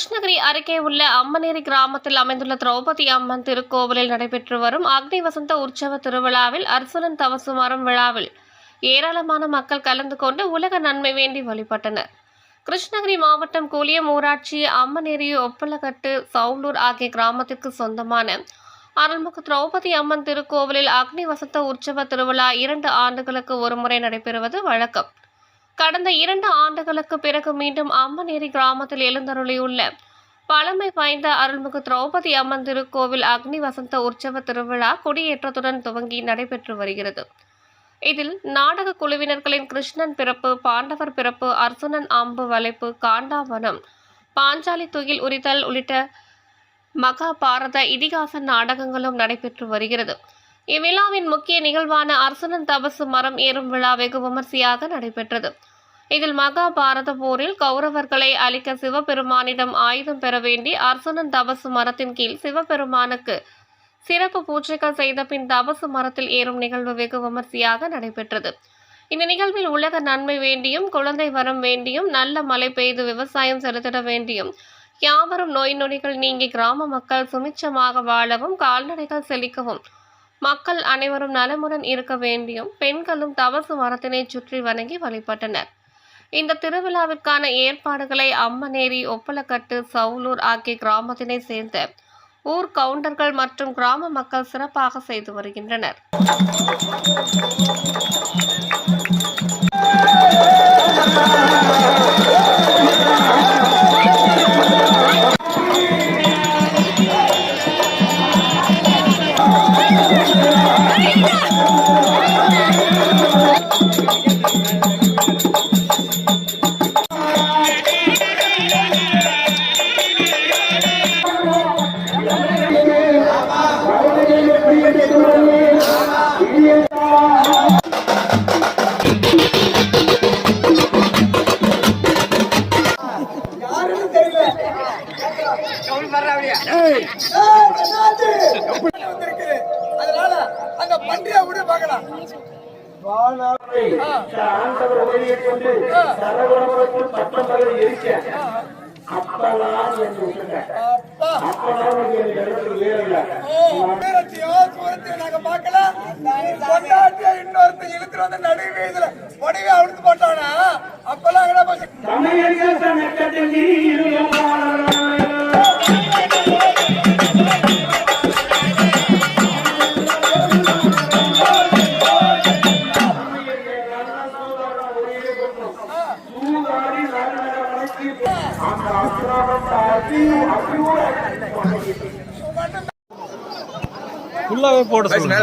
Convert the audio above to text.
கிருஷ்ணகிரி அருகே உள்ள அம்மனேரி கிராமத்தில் அமைந்துள்ள திரௌபதி அம்மன் திருக்கோவிலில் நடைபெற்று வரும் அக்னி வசந்த உற்சவ திருவிழாவில் அர்சுனன் தவசுமரம் விழாவில் ஏராளமான மக்கள் கலந்து கொண்டு உலக நன்மை வேண்டி வழிபட்டனர். கிருஷ்ணகிரி மாவட்டம் கூலியம் ஊராட்சி அம்மனேரி ஒப்பலகட்டு சவுலூர் ஆகிய கிராமத்திற்கு சொந்தமான அருள்மிகு திரௌபதி அம்மன் திருக்கோவிலில் அக்னி வசந்த உற்சவ திருவிழா இரண்டு ஆண்டுகளுக்கு ஒருமுறை நடைபெறுவது வழக்கம். கடந்த இரண்டு ஆண்டுகளுக்கு பிறகு மீண்டும் அம்மனேரி கிராமத்தில் எழுந்தருளியுள்ள பழமை வாய்ந்த அருள்மிகு திரௌபதி அம்மன் திருக்கோவில் அக்னி வசந்த உற்சவ திருவிழா கொடியேற்றத்துடன் துவங்கி நடைபெற்று வருகிறது. இதில் நாடக குழுவினர்களின் கிருஷ்ணன் பிறப்பு பாண்டவர் பிறப்பு அர்ஜுனன் அம்பு வளைப்பு காண்டாவனம் பாஞ்சாலி துயில் உரிதல் உள்ளிட்ட மகாபாரத இதிகாச நாடகங்களும் நடைபெற்று வருகிறது. இவ்விழாவின் முக்கிய நிகழ்வான அர்சுனன் தபசு மரம் ஏறும் விழா வெகு விமர்சையாக நடைபெற்றது. இதில் மகாபாரத போரில் கௌரவர்களை அழிக்க சிவபெருமானிடம் ஆயுதம் பெற வேண்டி அர்சுனன் தபசு மரத்தின் கீழ் சிவபெருமானுக்கு சிறப்பு பூஜைகள் செய்த பின் தபசு மரத்தில் ஏறும் நிகழ்வு வெகு விமர்சையாக நடைபெற்றது. இந்த நிகழ்வில் உலக நன்மை வேண்டியும் குழந்தை வரம் வேண்டியும் நல்ல மழை பெய்து விவசாயம் செலுத்திட வேண்டியும் யாவரும் நோய் நொடிகள் நீங்கி கிராம மக்கள் சுமிச்சமாக வாழவும் கால்நடைகள் செழிக்கவும் மக்கள் அனைவரும் நலமுடன் இருக்க வேண்டியும் பெண்களும் தவசு மரத்தினை சுற்றி வணங்கி வழிபட்டனர். இந்த திருவிழாவிற்கான ஏற்பாடுகளை அம்மனேரி ஒப்பலக்கட்டு சவுலூர் ஆகிய கிராமத்தினை சேர்ந்த ஊர் கவுண்டர்கள் மற்றும் கிராம மக்கள் சிறப்பாக செய்து வருகின்றனர். ஆண்டவர் உதவியை கொண்டு சரவணபுரத்தில் பத்தொன்பது இருக்க அப்பெல்லாம் என்று விட்டுங்க அப்பா அப்பெல்லாம் என் இடத்துல நாங்க பார்க்கல கொண்டாட்டிய இன்னொருத்த இழுத்துட்டு வந்து நடு வீதியில உடனே போட்டானா அப்பெல்லாம் எங்கடா போச்சு தமிழக ஃபுல்லாவே போட சொல்லுங்க.